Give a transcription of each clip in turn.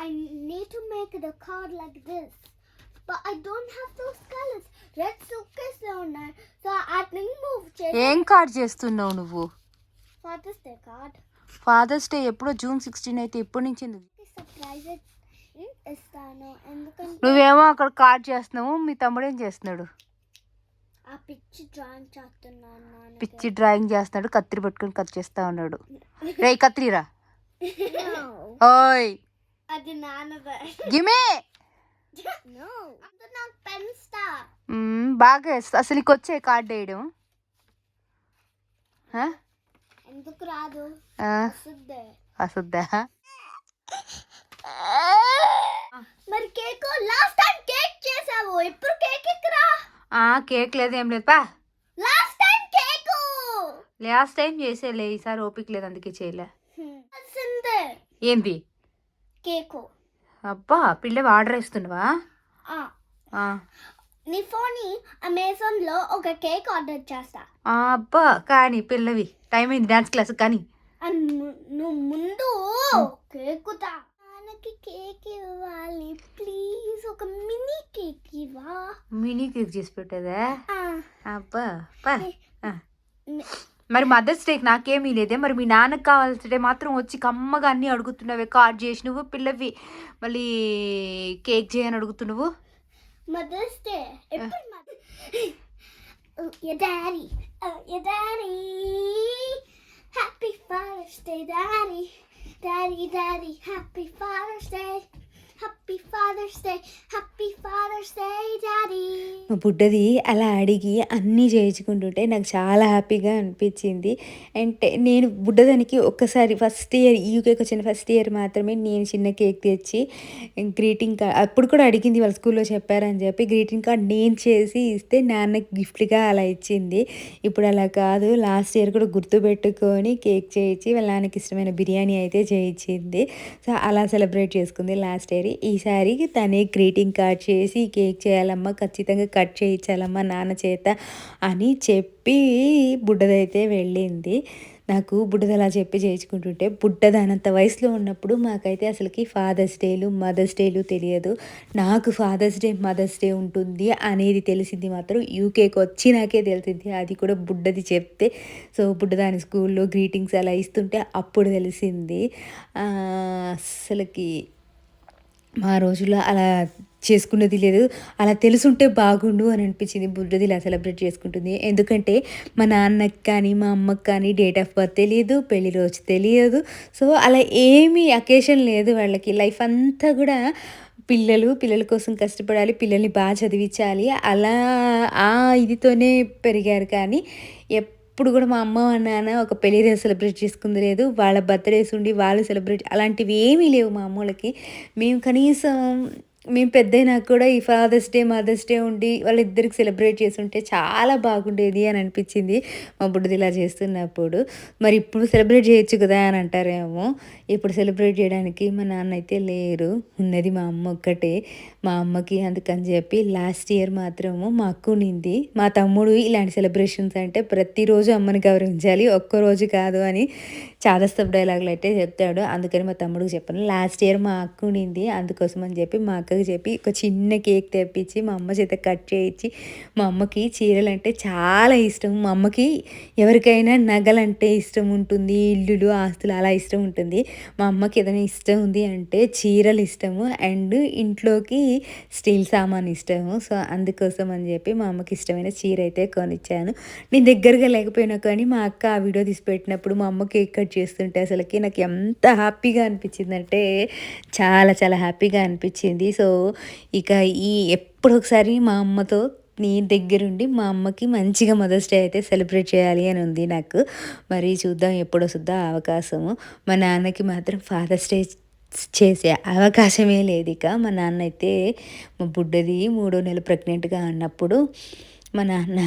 I need to make the card like this. But I don't have those colors. Red suitcase on there. So I think move change ఏం card చేస్తున్నావు నువ్వు Father's Day card. Father's Day ఎప్పుడో June sixteen అయితే ఇప్పటి నుంచి ఎందుకు? ఇస్తాను ఎందుకంటే నువ్వేమో అక్కడ కార్డ్ చేస్తున్నావు మీ తమ్ముడు ఏం చేస్తున్నాడు ఆ పిచ్చి డ్రాయింగ్ చేస్తున్నాను నాన్నకి. పిచ్చి డ్రాయింగ్ చేస్తున్నాడు కత్తిరి పట్టుకొని కట్ చేస్తా ఉన్నాడు రే కత్తిరిరా. ఓయ్ అది నాన్నదే. గిమే! నో అది నాకు పెన్ స్టా మ్మ్, బాగా వేస్తా. అసలు నీకు వచ్చే కార్డ్ వేయడం. ఆ? ఎందుకు రాదు? ఆ, వస్తుంది వస్తుందా మరి కేక్ లాస్ట్ టైం కేక్ చేసావు. ఇప్పుడు కేక్ ఎక్కరా? ఆ, కేక్ లేదు ఏం లేదు. పా. Last time cake. Last time చేసేలే. ఈసారి ఓపిక లేదు అందుకే చేయలే. వస్తుంది ఏంది? కేక్. అబ్బా పిల్ల ఆర్డర్ ఇస్తున్నావా నీ ఫోన్ అమెజాన్లో ఒక కేక్ ఆర్డర్ చేస్తా. అబ్బా కానీ పిల్లవి టైం అయింది డాన్స్ క్లాస్ కానీ. నువ్వు ముందు కేక్ తా. నాన్నకి కేక్ ఇవ్వాలి ప్లీజ్ ఒక మినీ కేక్ ఇవ్వా. మినీ కేక్ చేసి పెట్టేదా? అబ్బా మరి మదర్స్ డేకి నాకేమీ లేదే. మరి మీ నాన్నకు కావాల్సింటే మాత్రం వచ్చి కమ్మగా అన్నీ అడుగుతున్నావే. కార్డ్ చేసి నువ్వు పిల్లవి. మళ్ళీ కేక్ చేయని అడుగుతున్నావు. Mother's Day happy Father's Day daddy daddy daddy happy Father's Day happy Father's Day happy Father's Day daddy మా బుడ్డది అలా అడిగి అన్నీ చేయించుకుంటుంటే నాకు చాలా హ్యాపీగా అనిపించింది. అంటే నేను బుడ్డదానికి ఒక్కసారి ఫస్ట్ ఇయర్ యూకేకి వచ్చిన ఫస్ట్ ఇయర్ మాత్రమే నేను చిన్న కేక్ తెచ్చి గ్రీటింగ్ కార్డ్ అప్పుడు కూడా అడిగింది వాళ్ళ స్కూల్లో చెప్పారని చెప్పి గ్రీటింగ్ కార్డ్ నేను చేసి ఇస్తే నాన్నకి గిఫ్ట్గా అలా ఇచ్చింది. ఇప్పుడు అలా కాదు లాస్ట్ ఇయర్ కూడా గుర్తుపెట్టుకొని కేక్ చేయించి వాళ్ళ నాన్నకి ఇష్టమైన బిర్యానీ అయితే చేయించింది. సో అలా సెలబ్రేట్ చేసుకుంది లాస్ట్ ఇయర్. ఈసారి తనే గ్రీటింగ్ కార్డ్ చేసి కేక్ చేయాలమ్మా ఖచ్చితంగా కట్ చేయించాలమ్మా నాన్న చేత అని చెప్పి బుడ్డదైతే వెళ్ళింది. నాకు బుడ్డది అలా చెప్పి చేయించుకుంటుంటే బుడ్డదానంత వయసులో ఉన్నప్పుడు మాకైతే అసలుకి ఫాదర్స్ డేలు మదర్స్ డేలు తెలియదు. నాకు ఫాదర్స్ డే మదర్స్ డే ఉంటుంది అనేది తెలిసింది మాత్రం యూకేకి వచ్చినాకే తెలిసింది. అది కూడా బుడ్డది చెప్తే సో బుడ్డదాని స్కూల్లో గ్రీటింగ్స్ అలా ఇస్తుంటే అప్పుడు తెలిసింది. అసలుకి మా రోజుల్లో అలా చేసుకున్నది లేదు. అలా తెలుసుంటే బాగుండు అని అనిపించింది. బుడ్డది ఇలా సెలబ్రేట్ చేసుకుంటుంది. ఎందుకంటే మా నాన్నకి కానీ మా అమ్మకి కానీ డేట్ ఆఫ్ బర్త్ తెలియదు పెళ్ళి రోజు తెలియదు సో అలా ఏమీ అకేషన్ లేదు వాళ్ళకి. లైఫ్ అంతా కూడా పిల్లలు పిల్లల కోసం కష్టపడాలి పిల్లల్ని బాగా చదివించాలి. అలా ఆ ఇదితోనే పెరిగారు. కానీ ఎప్పుడు కూడా మా అమ్మ నాన్న ఒక పెళ్ళి సెలబ్రేట్ చేసుకుంది లేదు. వాళ్ళ బర్త్డేస్ ఉండి వాళ్ళు సెలబ్రేట్ అలాంటివి ఏమీ లేవు మా అమ్మోళ్ళకి. మేము కనీసం మేము పెద్దయినా కూడా ఈ ఫాదర్స్ డే మదర్స్ డే ఉండి వాళ్ళిద్దరికి సెలబ్రేట్ చేస్తుంటే చాలా బాగుండేది అని అనిపించింది మా బుడ్డది ఇలా చేస్తున్నప్పుడు. మరి ఇప్పుడు సెలబ్రేట్ చేయొచ్చు కదా అని అంటారేమో. ఇప్పుడు సెలబ్రేట్ చేయడానికి మా నాన్న అయితే లేరు. ఉన్నది మా అమ్మ ఒక్కటే. మా అమ్మకి అందుకని చెప్పి లాస్ట్ ఇయర్ మాత్రము మా అక్క ఉండింది మా తమ్ముడు ఇలాంటి సెలబ్రేషన్స్ అంటే ప్రతిరోజు అమ్మని గౌరవించాలి. ఒక్కరోజు కాదు అని చాదస్తపు డైలాగులు అయితే చెప్తాడు. అందుకని మా తమ్ముడికి చెప్పాను. లాస్ట్ ఇయర్ మా అక్క ఉండింది. అందుకోసం అని చెప్పి మా అక్కకి చెప్పి ఒక చిన్న కేక్ తెప్పించి మా అమ్మ చేత కట్ చేయించి మా అమ్మకి చీరలు అంటే చాలా ఇష్టం. మా అమ్మకి ఎవరికైనా నగలంటే ఇష్టం ఉంటుంది ఇల్లులు ఆస్తులు అలా ఇష్టం ఉంటుంది. మా అమ్మకి ఏదైనా ఇష్టం ఉంది అంటే చీరలు ఇష్టము. అండ్ ఇంట్లోకి స్టీల్ సామాన్ ఇష్టము. సో అందుకోసం అని చెప్పి మా అమ్మకి ఇష్టమైన చీర అయితే కొనిచ్చాను. నేను దగ్గరగా లేకపోయినా కానీ మా అక్క ఆ వీడియో తీసి పెట్టినప్పుడు మా అమ్మ కేక్ కట్ చేస్తుంటే అసలుకి నాకు ఎంత హ్యాపీగా అనిపించిందంటే చాలా చాలా హ్యాపీగా అనిపించింది. సో ఇక ఈ ఎప్పుడొకసారి మా అమ్మతో నీ దగ్గరుండి మా అమ్మకి మంచిగా మదర్స్ డే అయితే సెలబ్రేట్ చేయాలి అని ఉంది నాకు. మరి చూద్దాం ఎప్పుడు వస్తుందో అవకాశము. మా నాన్నకి మాత్రం ఫాదర్స్ డే చేసే అవకాశమే లేదు ఇక. మా నాన్న అయితే మా బుడ్డది మూడో నెల ప్రెగ్నెంట్గా ఉన్నప్పుడు మా నాన్న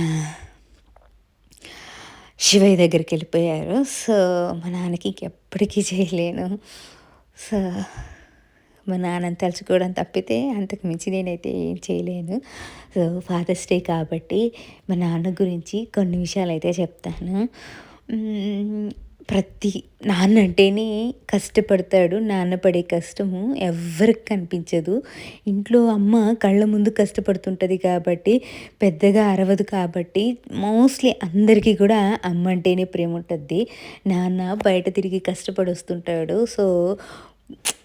శివయ్య దగ్గరికి వెళ్ళిపోయారు. సో మా నాన్నకి ఇంకెప్పటికీ చేయలేను. సో మా నాన్నని తలుచుకోవడం తప్పితే అంతకు మించి నేనైతే ఏం చేయలేను. సో ఫాదర్స్ డే కాబట్టి మా నాన్న గురించి కొన్ని విషయాలు అయితే చెప్తాను ప్రతి నాన్న అంటేనే కష్టపడతాడు నాన్న పడే కష్టము ఎవరికి కనిపించదు. ఇంట్లో అమ్మ కళ్ళ ముందు కష్టపడుతుంటుంది కాబట్టి పెద్దగా అరవదు కాబట్టి మోస్ట్లీ అందరికీ కూడా అమ్మ అంటేనే ప్రేమ ఉంటుంది. నాన్న బయట తిరిగి కష్టపడి వస్తుంటాడు సో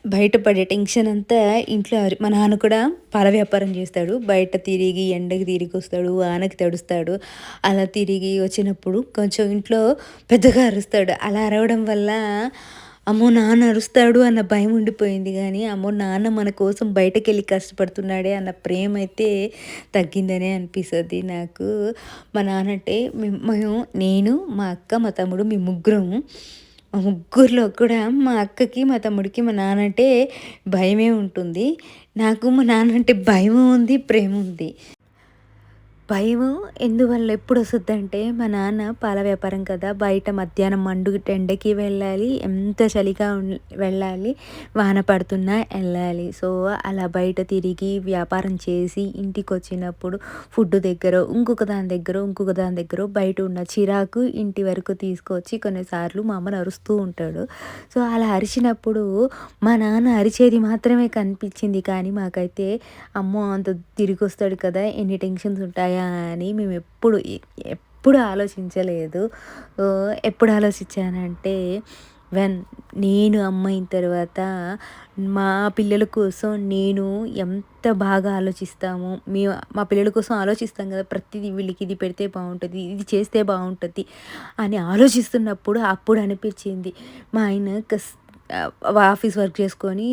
బయటపడే టెన్షన్ అంతా ఇంట్లో అరి- మా నాన్న కూడా పాల వ్యాపారం చేస్తాడు. బయట తిరిగి ఎండకి తిరిగి వస్తాడు ఆనకి తడుస్తాడు. అలా తిరిగి వచ్చినప్పుడు కొంచెం ఇంట్లో పెద్దగా అరుస్తాడు. అలా అరవడం వల్ల అమ్మో నాన్న అరుస్తాడు అన్న భయం ఉండిపోయింది. కానీ అమ్మో నాన్న మన కోసం బయటకు వెళ్ళి కష్టపడుతున్నాడే అన్న ప్రేమ అయితే తగ్గిందనే అనిపిస్తుంది నాకు. మా నాన్న అంటే మేము మేము నేను మా అక్క మా తమ్ముడు మీ ముగ్గురం ముగ్గురిలో కూడా మా అక్కకి మా తమ్ముడికి మా నాన్న అంటే భయమే ఉంటుంది. నాకు మా నాన్న అంటే భయం ఉంది ప్రేమ ఉంది. భయం ఎందువల్ల ఎప్పుడు వస్తుంది అంటే మా నాన్న పాల వ్యాపారం కదా బయట మధ్యాహ్నం మండు ఎండకి వెళ్ళాలి ఎంత చలిగా వెళ్ళాలి వాన పడుతున్నా వెళ్ళాలి. సో అలా బయట తిరిగి వ్యాపారం చేసి ఇంటికి వచ్చినప్పుడు ఫుడ్ దగ్గర ఇంకొక దాని దగ్గర ఇంకొక దాని దగ్గర బయట ఉన్న చిరాకు ఇంటి వరకు తీసుకొచ్చి కొన్నిసార్లు మా అమ్మని అరుస్తూ ఉంటాడు. సో అలా అరిచినప్పుడు మా నాన్న అరిచేది మాత్రమే కనిపించింది. కానీ మాకైతే అమ్మో అంత తిరిగి వస్తాడు కదా ఎన్ని టెన్షన్స్ ఉంటాయా అని మేము ఎప్పుడు ఎప్పుడు ఆలోచించలేదు. ఎప్పుడు ఆలోచించానంటే వెన్ నేను అమ్మైన తర్వాత మా పిల్లల కోసం నేను ఎంత బాగా ఆలోచిస్తాము మేము మా పిల్లల కోసం ఆలోచిస్తాం కదా ప్రతిదీ వీళ్ళకి ఇది పెడితే బాగుంటుంది ఇది చేస్తే బాగుంటుంది అని ఆలోచిస్తున్నప్పుడు అప్పుడు అనిపించింది. మా ఆయన కస్ ఆఫీస్ వర్క్ చేసుకొని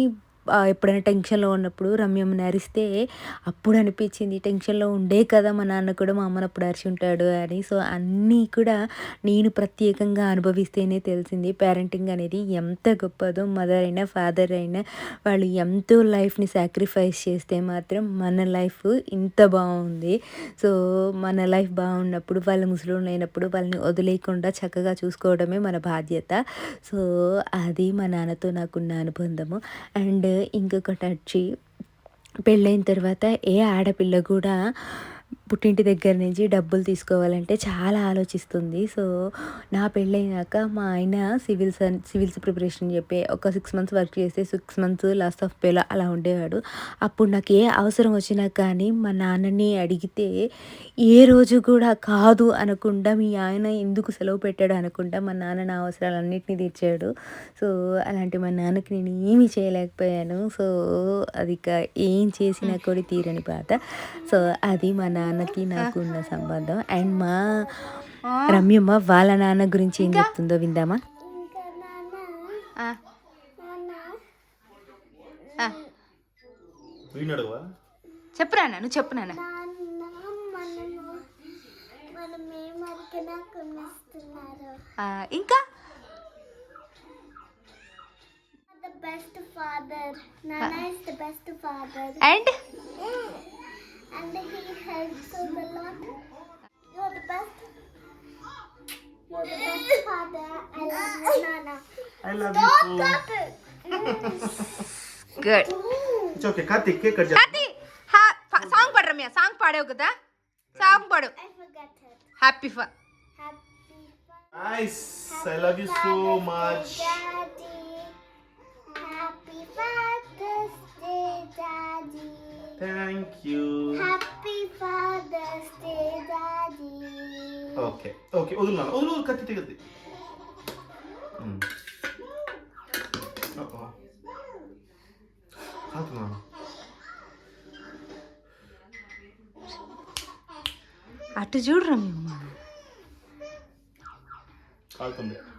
ఎప్పుడైనా టెన్షన్లో ఉన్నప్పుడు రమ్యమ్మని అరిస్తే అప్పుడు అనిపించింది టెన్షన్లో ఉండే కదా మా నాన్న కూడా మా అమ్మని అప్పుడు అరిచి ఉంటాడు అని. సో అన్నీ కూడా నేను ప్రత్యేకంగా అనుభవిస్తేనే తెలిసింది. పేరెంటింగ్ అనేది ఎంత గొప్పదో మదర్ అయినా ఫాదర్ అయినా వాళ్ళు ఎంతో లైఫ్ని సాక్రిఫైస్ చేస్తే మాత్రం మన లైఫ్ ఇంత బాగుంది. సో మన లైఫ్ బాగున్నప్పుడు వాళ్ళ ముసలోళ్ళు అయినప్పుడు వాళ్ళని వదిలేయకుండా చక్కగా చూసుకోవడమే మన బాధ్యత. సో అది మా నాన్నతో నాకున్న అనుబంధము. అండ్ ఇంకొకటి వచ్చి పెళ్ళైన తర్వాత ఏ ఆడపిల్ల కూడా పుట్టింటి దగ్గర నుంచి డబ్బులు తీసుకోవాలంటే చాలా ఆలోచిస్తుంది. సో నా పెళ్ళైనాక మా ఆయన సివిల్స్ సివిల్స్ ప్రిపరేషన్ చెప్పి ఒక సిక్స్ మంత్స్ వర్క్ చేస్తే సిక్స్ మంత్స్ లాస్ట్ ఆఫ్ పేలో అలా ఉండేవాడు. అప్పుడు నాకు ఏ అవసరం వచ్చినా కానీ మా నాన్నని అడిగితే ఏ రోజు కూడా కాదు అనకుండా మీ ఆయన ఎందుకు సెలవు పెట్టాడు అనకుండా మా నాన్న నా అవసరాలన్నింటినీ తీర్చాడు. సో అలాంటి మా నాన్నకి నేను ఏమీ చేయలేకపోయాను. సో అది ఏం చేసినా కూడా తీరని బాధ. సో అది మా నాన్నకి నాకు ఉన్న సంబంధం. అండ్ మా రమ్యమ్మ వాళ్ళ నాన్న గురించి ఏం చెప్తుందో విందామా? ఇంకా నాన్న? నాన్న? వీడినడువా చెప్పు నాన్న నువ్వు చెప్పు నాన్న. నాన్న మనము మనం ఏం అడిగినా కొనిస్తున్నారు ఇంకా? ద బెస్ట్ ఫాదర్ నాన్న is the best father and? and he helps us a lot. You're the best. You're the best father. I love you, Nana. I love Stop you. Stop clapping. Good. It's okay. Kati, cake cut. Kati, ha, song pad Ramya. Song pad ho gada. Song padu. I forgot it. Happy fa. Happy. Nice. Happy I love you so much. Daddy. Happy Father's Day, Daddy. Thank you Happy Father's Day, Daddy. Okay okay వదులు నాన్న వదులు వదులు, కత్తి కత్తి కాదున్నాను అటు చూడు రమ్యమ్మ కాలుతుంది Karthik happy Father's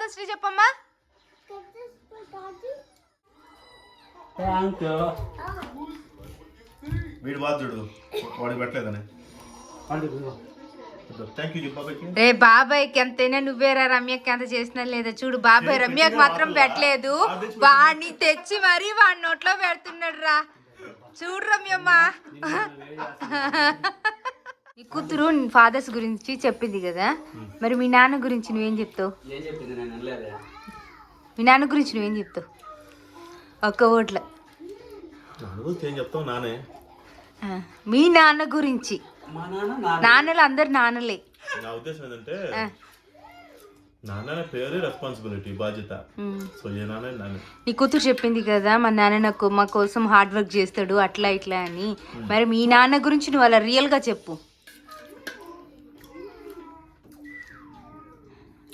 day చెప్పమ్మా. వీడు వాడికి పెట్టలేదని. థ్యాంక్ యూ రే బాబాయ్కి ఎంతైనా నువ్వేరా రమ్యకి ఎంత చేసినా లేదా? చూడు బాబాయ్ రమ్యకి మాత్రం పెట్టలేదు. వాడిని తెచ్చి మరీ వాడి నోట్లో పెడుతున్నాడు రా చూడు రమ్యమ్మ. కూతురు ఫాదర్స్ గురించి చెప్పింది కదా. మరి మీ నాన్న గురించి నువ్వేం చెప్తావు? మీ నాన్న గురించి నువ్వేం చెప్తావు? ఒక్క ఓట్ల. మీ నాన్న గురించి. మా నాన్న నా నాన్నలు అందరు నాన్నలే. నా ఉద్దేశం ఏంటంటే నాన్న పేరే రెస్పాన్సిబిలిటీ బాధ్యత. సో ఏ నాన్న నాన్న. నీ కూతురు చెప్పింది కదా మా నాన్న నాకు మా కోసం హార్డ్ వర్క్ చేస్తాడు అట్లా ఇట్లా అని. మరి మీ నాన్న గురించి నువ్వు అలా రియల్గా చెప్పు.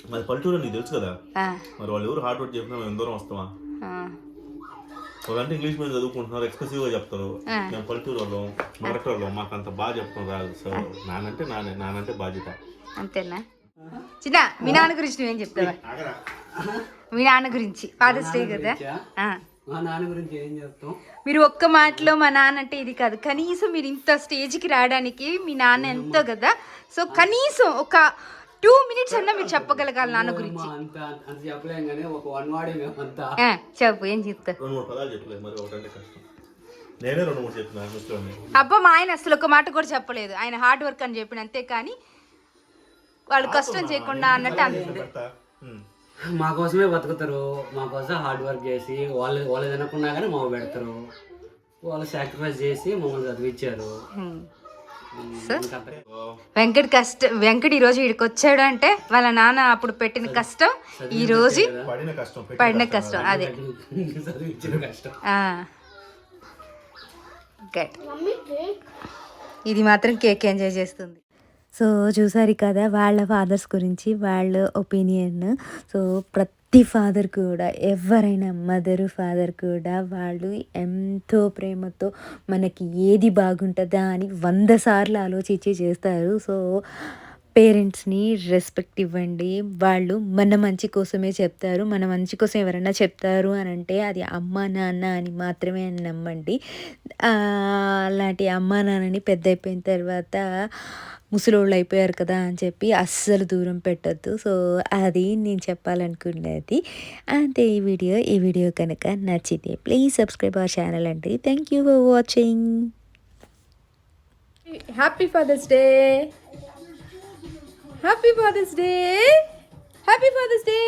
మరి పల్లెటూరు నీకు తెలుసు కదా? మరి వాళ్ళు ఎవరు హార్డ్ వర్క్ చెప్పినా మేము దూరం వస్తామా? వాళ్ళంటే ఇంగ్లీష్ మీడియం చదువుకుంటున్నారు ఎక్స్ప్రెసివ్గా చెప్తారు. ఆ. మేము పల్లెటూరు వాళ్ళం మొదటి వాళ్ళం మాకు అంత బాగా చెప్పడం రాదు సో నానంటే నానే నానంటే బాధ్యత. అంతేనా? చిన్న మీ నాన్న గురించి నువ్వేం చెప్తావా? మీ నాన్న గురించి ఫాదర్స్ డే కదా? ఆ. మా నాన్న గురించి ఏం చెప్తాం? మీరు ఒక్క మాటలో మా నాన్న అంటే ఇది కాదు. కనీసం మీరు ఇంత స్టేజ్కి రావడానికి మీ నాన్న ఎంతో కదా? సో కనీసం ఒక టూ మినిట్స్ అన్నా మీరు చెప్పగలగాలి నాన్న గురించి. మా అంత అంత చెప్పలేం కానీ ఒక వన్ వాడే మేమంతా ఆ, చెప్పు ఏం చెప్తావు రెండు మూడు పదాలు చెప్పలేదు మరి ఒకటంటే కష్టం. నేనే రెండు మూడు చెప్పిన ముస్లిం అబ్బా మా ఆయన అసలు ఒక మాట కూడా చెప్పలేదు. ఆయన హార్డ్ వర్క్ అని చెప్పిన అంతే కానీ వాళ్ళు కష్టం చేయకుండా అన్నట్టు మా కోసమే బతుకుతారు. మా కోసం హార్డ్ వర్క్ చేసి వాళ్ళు వాళ్ళు తినకున్నా కానీ మాకు పెడతారు. వాళ్ళు సాక్రిఫైస్ చేసి మమ్మల్ని చదివించారు. వెంకట్ కష్టం వెంకట్ ఈ రోజు ఇక్కడికి వచ్చాడు అంటే వాళ్ళ నాన్న అప్పుడు పెట్టిన కష్టం ఈ రోజు పడిన కష్టం పెట్టిన పడిన కష్టం అదే. చదివించిన కష్టం. గట్ మమ్మీ కేక్ ఇది మాత్రం కేక్ ఎంజాయ్ చేస్తుంది. సో చూసారు కదా వాళ్ళ ఫాదర్స్ గురించి వాళ్ళ ఒపీనియన్. సో ప్రతి ఫాదర్ కూడా ఎవరైనా మదర్ ఫాదర్ కూడా వాళ్ళు ఎంతో ప్రేమతో మనకి ఏది బాగుంటుందా అని వంద సార్లు ఆలోచించి చేస్తారు. సో పేరెంట్స్ని రెస్పెక్ట్ ఇవ్వండి. వాళ్ళు మన మంచి కోసమే చెప్తారు. మన మంచి కోసం ఎవరైనా చెప్తారు అని అంటే అది అమ్మ నాన్న అని మాత్రమే అని నమ్మండి. అలాంటి అమ్మ నాన్నని పెద్ద అయిపోయిన తర్వాత ముసలోళ్ళు అయిపోయారు కదా అని చెప్పి అస్సలు దూరం పెట్టద్దు. సో అది నేను చెప్పాలనుకున్నది. అంతే ఈ వీడియో. ఈ వీడియో కనుక నచ్చితే ప్లీజ్ సబ్స్క్రైబ్ అవర్ ఛానల్ అండి. Thank you for watching happy Father's Day happy Father's Day happy Father's Day